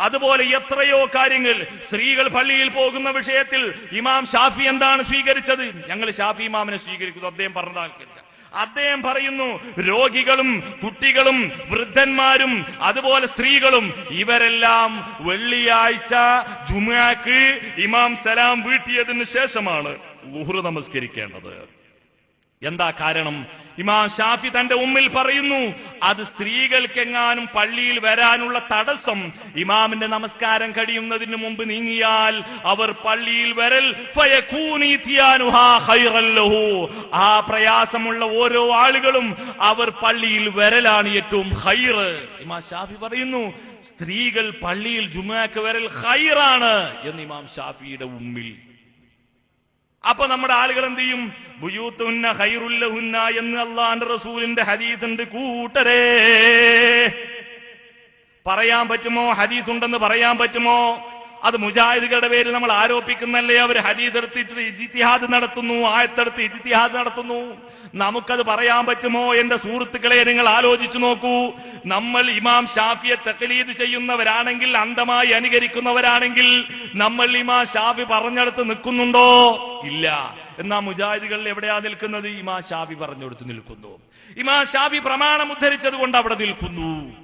അതുപോലെ എത്രയോ കാര്യങ്ങൾ. സ്ത്രീകൾ പള്ളിയിൽ പോകുന്ന വിഷയത്തിൽ ഇമാം ഷാഫി എന്താണ് സ്വീകരിച്ചത്? ഞങ്ങൾ ഷാഫി ഇമാമിനെ സ്വീകരിക്കുന്നു. അദ്ദേഹം പറഞ്ഞതാക്കില്ല അദ്ദേഹം പറയുന്നു രോഗികളും കുട്ടികളും വൃദ്ധന്മാരും അതുപോലെ സ്ത്രീകളും ഇവരെല്ലാം വെള്ളിയാഴ്ച ജുമാക്ക് ഇമാം സലാം വീട്ടിയതിന് ശേഷമാണ് ലുഹ്റ് നമസ്കരിക്കേണ്ടത്. എന്താ കാരണം? ഇമാം ഷാഫി തന്റെ ഉമ്മിൽ പറയുന്നു അത് സ്ത്രീകൾക്കെങ്ങാനും പള്ളിയിൽ വരാനുള്ള തടസ്സം ഇമാമിന്റെ നമസ്കാരം കഴിയുന്നതിന് മുമ്പ് നീങ്ങിയാൽ അവർ പള്ളിയിൽ വരൽ ആ പ്രയാസമുള്ള ഓരോ ആളുകളും അവർ പള്ളിയിൽ വരലാണ് ഏറ്റവും ഹൈറ് ഇമാം ഷാഫി പറയുന്നു സ്ത്രീകൾ പള്ളിയിൽ ജുമാക്ക് വരൽ ഹൈറാണ് എന്ന് ഇമാം ഷാഫിയുടെ ഉമ്മിൽ അപ്പൊ നമ്മുടെ ആളുകൾ എന്ത് ചെയ്യും? ബുയൂത്തുന്ന ഹൈറുല്ലഹുന്ന എന്ന് അള്ളാന്റെ റസൂലിന്റെ ഹദീസ് ഉണ്ട് കൂട്ടരേ. പറയാൻ പറ്റുമോ? ഹദീസ് ഉണ്ടെന്ന് പറയാൻ പറ്റുമോ? അത് മുജാഹിദുകളുടെ പേരിൽ നമ്മൾ ആരോപിക്കുന്നല്ലേ? അവർ ഹരീതെടുത്തിട്ട് ഇജിത്തിഹാദ് നടത്തുന്നു ആയത്തെടുത്ത് ഇജിത്തിഹാദ് നടത്തുന്നു. നമുക്കത് പറയാൻ പറ്റുമോ? എന്റെ സുഹൃത്തുക്കളെ നിങ്ങൾ ആലോചിച്ചു നോക്കൂ. നമ്മൾ ഇമാം ഷാഫിയെ തെക്കലീത് ചെയ്യുന്നവരാണെങ്കിൽ അന്ധമായി അനുകരിക്കുന്നവരാണെങ്കിൽ നമ്മൾ ഇമാം ഷാഫി പറഞ്ഞെടുത്ത് നിൽക്കുന്നുണ്ടോ? ഇല്ല. എന്നാ മുജാഹിദുകളിൽ എവിടെയാ നിൽക്കുന്നത്? ഇമാ ഷാഫി പറഞ്ഞെടുത്ത് നിൽക്കുന്നു. ഇമാ ഷാഫി പ്രമാണം ഉദ്ധരിച്ചത് കൊണ്ട് അവിടെ നിൽക്കുന്നു.